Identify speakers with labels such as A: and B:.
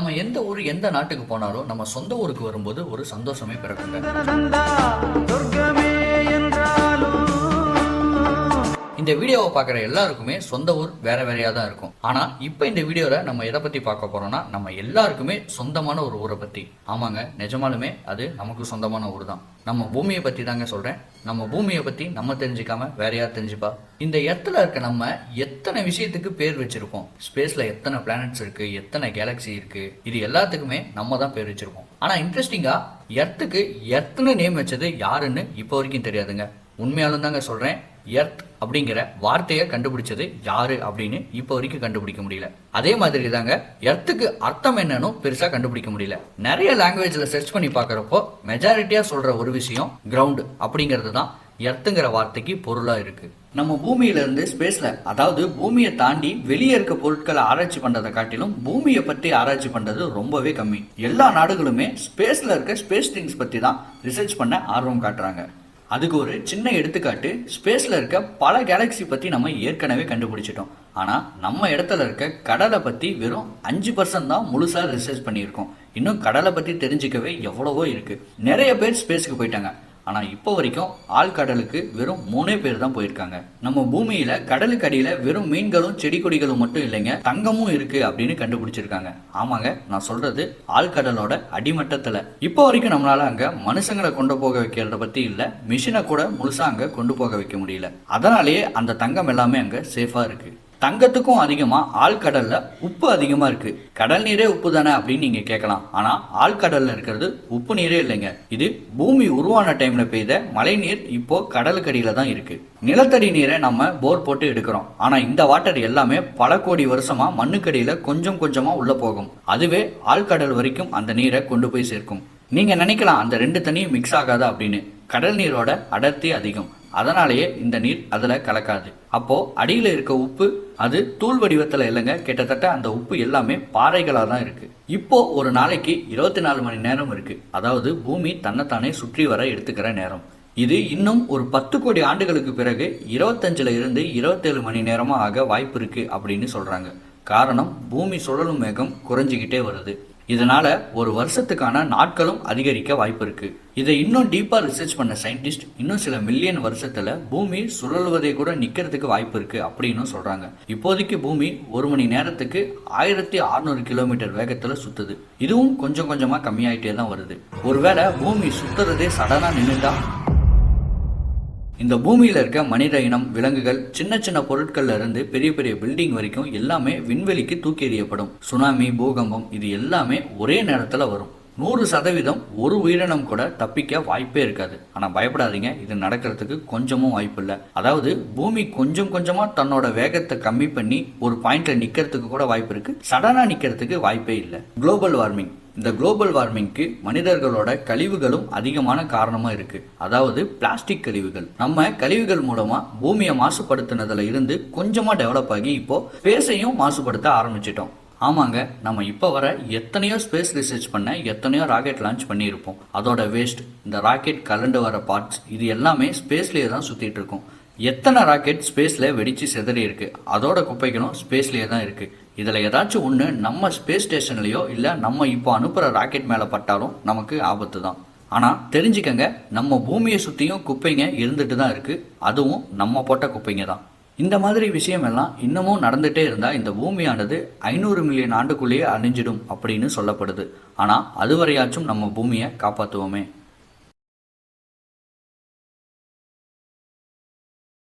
A: நம்ம எந்த ஊர் எந்த நாட்டுக்கு போனாலும் நம்ம சொந்த ஊருக்கு வரும்போது ஒரு சந்தோஷமே பிறக்குங்க இந்த வீடியோவை பார்க்குற எல்லாருக்குமே சொந்த ஊர் வேற வேறையாக தான் இருக்கும். ஆனால் இப்போ இந்த வீடியோவில் நம்ம எதை பற்றி பார்க்க போகிறோம்னா நம்ம எல்லாருக்குமே சொந்தமான ஒரு ஊரை பற்றி ஆமாங்க நிஜமாலுமே அது நமக்கு சொந்தமான ஊர் தான் நம்ம பூமியை பற்றி தாங்க சொல்கிறேன் நம்ம பூமியை பற்றி நம்ம தெரிஞ்சுக்காம வேற யார் தெரிஞ்சுப்பா? இந்த இடத்துல இருக்க நம்ம எத்தனை விஷயத்துக்கு பேர் வச்சிருக்கோம்? ஸ்பேஸில் எத்தனை பிளானட்ஸ் இருக்கு? எத்தனை கேலக்ஸி இருக்கு? இது எல்லாத்துக்குமே நம்ம தான் பேர் வச்சிருக்கோம். ஆனால் இன்ட்ரெஸ்டிங்காக எர்த்துக்கு எத்தனை நேம் வச்சது யாருன்னு இப்போ வரைக்கும் தெரியாதுங்க. உண்மையாலும் தாங்க சொல்கிறேன் எர்த் அப்படிங்கிற வார்த்தையை கண்டுபிடிச்சது யாரு அப்படின்னு இப்போ வரைக்கும் கண்டுபிடிக்க முடியல. அதே மாதிரி தாங்க எர்த்துக்கு அர்த்தம் என்னன்னு பெருசா கண்டுபிடிக்க முடியல. நிறைய லாங்குவேஜ்ல சர்ச் பண்ணி பாக்குறப்போ மெஜாரிட்டியா சொல்ற ஒரு விஷயம் கிரவுண்ட் அப்படிங்கிறது தான் எர்த்துங்கிற வார்த்தைக்கு பொருளா இருக்கு. நம்ம பூமியில இருந்து ஸ்பேஸ்ல அதாவது பூமியை தாண்டி வெளியே இருக்க பொருட்களை ஆராய்ச்சி பண்றதை காட்டிலும் பூமியை பற்றி ஆராய்ச்சி பண்றது ரொம்பவே கம்மி. எல்லா நாடுகளுமே ஸ்பேஸ்ல இருக்க ஸ்பேஸ் திங்ஸ் பத்தி தான் ரிசர்ச் பண்ண ஆர்வம் காட்டுறாங்க. அதுக்கு ஒரு சின்ன எடுத்துக்காட்டு ஸ்பேஸில் இருக்க பல கேலக்ஸி பற்றி நம்ம ஏற்கனவே கண்டுபிடிச்சிட்டோம். ஆனால் நம்ம இடத்துல இருக்க கடலை பற்றி வெறும் அஞ்சு பர்சன்ட் தான் முழுசாக ரிசர்ச் பண்ணியிருக்கோம். இன்னும் கடலை பற்றி தெரிஞ்சுக்கவே எவ்வளவோ இருக்குது நிறைய பேர் ஸ்பேஸ்க்கு போயிட்டாங்க. ஆனால் இப்போ வரைக்கும் ஆழ்கடலுக்கு வெறும் மூணே பேர் தான் போயிருக்காங்க. நம்ம பூமியில கடலுக்கு அடியில வெறும் மீன்களும் செடி கொடிகளும் மட்டும் இல்லைங்க தங்கமும் இருக்கு அப்படின்னு கண்டுபிடிச்சிருக்காங்க. ஆமாங்க நான் சொல்றது ஆழ்கடலோட அடிமட்டத்துல. இப்போ வரைக்கும் நம்மளால அங்க மனுஷங்களை கொண்டு போக வைக்கிறத பத்தி இல்ல மிஷினை கூட முழுசா அங்க கொண்டு போக வைக்க முடியல. அதனாலேயே அந்த தங்கம் எல்லாமே அங்க சேஃபா இருக்கு. தங்கத்துக்கும் அதிகமா ஆழ்கடல்ல உப்பு அதிகமா இருக்கு. கடல் நீரே உப்பு தானே அப்படின்னு நீங்க கேட்கலாம். ஆனா ஆழ்கடல்ல இருக்கிறது உப்பு நீரே இல்லைங்க. இது பூமி உருவான டைம்ல பெய்த மழை நீர் இப்போ கடலுக்கடியில தான் இருக்கு. நிலத்தடி நீரை நம்ம போர் போட்டு எடுக்கிறோம். ஆனா இந்த வாட்டர் எல்லாமே பல கோடி வருஷமா மண்ணுக்கடியில கொஞ்சம் கொஞ்சமா உள்ள போகும். அதுவே ஆழ்கடல் வரைக்கும் அந்த நீரை கொண்டு போய் சேர்க்கும். நீங்க நினைக்கலாம் அந்த ரெண்டு தண்ணியும் மிக்ஸ் ஆகாதா அப்படின்னு. கடல் நீரோட அடர்த்தி அதிகம். அதனாலேயே இந்த நீர் அதுல கலக்காது. அப்போ அடியில இருக்க உப்பு அது தூள் வடிவத்துல இல்லைங்க. கிட்டத்தட்ட அந்த உப்பு எல்லாமே பாறைகளா தான் இருக்கு. இப்போ ஒரு நாளைக்கு இருபத்தி நாலு மணி நேரம் இருக்கு. அதாவது பூமி தன்னைத்தானே சுற்றி வர எடுத்துக்கிற நேரம். இது இன்னும் ஒரு பத்து கோடி ஆண்டுகளுக்கு பிறகு இருபத்தஞ்சுல இருந்து இருபத்தேழு மணி நேரமாக ஆக வாய்ப்பு இருக்கு அப்படின்னு சொல்றாங்க. காரணம் பூமி சுழலும் வேகம் குறைஞ்சிக்கிட்டே வருது. இதனால ஒரு வருஷத்துக்கான நாட்களும் அதிகரிக்க வாய்ப்பு இருக்கு. இதை இன்னும் டீப்பா ரிசர்ச் பண்ண சயின்டிஸ்ட் இன்னும் சில மில்லியன் வருஷத்துல பூமி சுழல்வதை கூட நிக்கிறதுக்கு வாய்ப்பு இருக்கு அப்படின்னு சொல்றாங்க. இப்போதைக்கு பூமி ஒரு மணி நேரத்துக்கு ஆயிரத்தி அறுநூறு கிலோமீட்டர் வேகத்துல சுத்துது. இதுவும் கொஞ்சம் கொஞ்சமா கம்மியாயிட்டே தான் வருது. ஒருவேளை பூமி சுத்துறதே சடனா நின்றுட்டா இந்த பூமியில் இருக்க மனித இனம் விலங்குகள் சின்ன சின்ன பொருட்கள்ல இருந்து பெரிய பெரிய பில்டிங் வரைக்கும் எல்லாமே விண்வெளிக்கு தூக்கி எறியப்படும். சுனாமி பூகம்பம் இது எல்லாமே ஒரே நேரத்துல வரும். நூறு சதவீதம் ஒரு உயிரினம் கூட தப்பிக்க வாய்ப்பே இருக்காது. ஆனா பயப்படாதீங்க. இது நடக்கிறதுக்கு கொஞ்சமும் வாய்ப்பு இல்லை அதாவது பூமி கொஞ்சம் கொஞ்சமா தன்னோட வேகத்தை கம்மி பண்ணி ஒரு பாயிண்ட்ல நிக்கிறதுக்கு கூட வாய்ப்பு இருக்கு. சடனா நிக்கிறதுக்கு வாய்ப்பே இல்லை. குளோபல் வார்மிங் இந்த குளோபல் வார்மிங்க்கு மனிதர்களோட கழிவுகளும் அதிகமான காரணமா இருக்கு. அதாவது பிளாஸ்டிக் கழிவுகள். நம்ம கழிவுகள் மூலமா பூமியை மாசுபடுத்தினதுல இருந்து கொஞ்சமா டெவலப் ஆகி இப்போ ஸ்பேஸையும் மாசுபடுத்த ஆரம்பிச்சிட்டோம். ஆமாங்க நம்ம இப்போ வர எத்தனையோ ஸ்பேஸ் ரிசர்ச் பண்ண எத்தனையோ ராக்கெட் லான்ச் பண்ணியிருப்போம். அதோட வேஸ்ட் இந்த ராக்கெட் கலண்டு வர பார்ட்ஸ் இது எல்லாமே ஸ்பேஸ்லேயே தான் சுற்றிட்டு இருக்கும். எத்தனை ராக்கெட் ஸ்பேஸில் வெடிச்சு செதறி இருக்கு? அதோட குப்பைகளும் ஸ்பேஸ்லேயே தான் இருக்கு. இதில் ஏதாச்சும் ஒன்று நம்ம ஸ்பேஸ் ஸ்டேஷன்லேயோ இல்லை நம்ம இப்போ அனுப்புகிற ராக்கெட் மேலே பட்டாலும் நமக்கு ஆபத்து தான். ஆனால் தெரிஞ்சுக்கங்க நம்ம பூமியை சுற்றியும் குப்பைங்க இருந்துட்டு தான் இருக்குது அதுவும் நம்ம போட்ட குப்பைங்க தான். இந்த மாதிரி விஷயம் எல்லாம் இன்னமும் நடந்துட்டே இருந்தால் இந்த பூமியானது ஐநூறு மில்லியன் ஆண்டுக்குள்ளேயே அழிஞ்சிடும் அப்படின்னு சொல்லப்படுது. ஆனால் அதுவரையாச்சும் நம்ம பூமியை காப்பாற்றுவோமே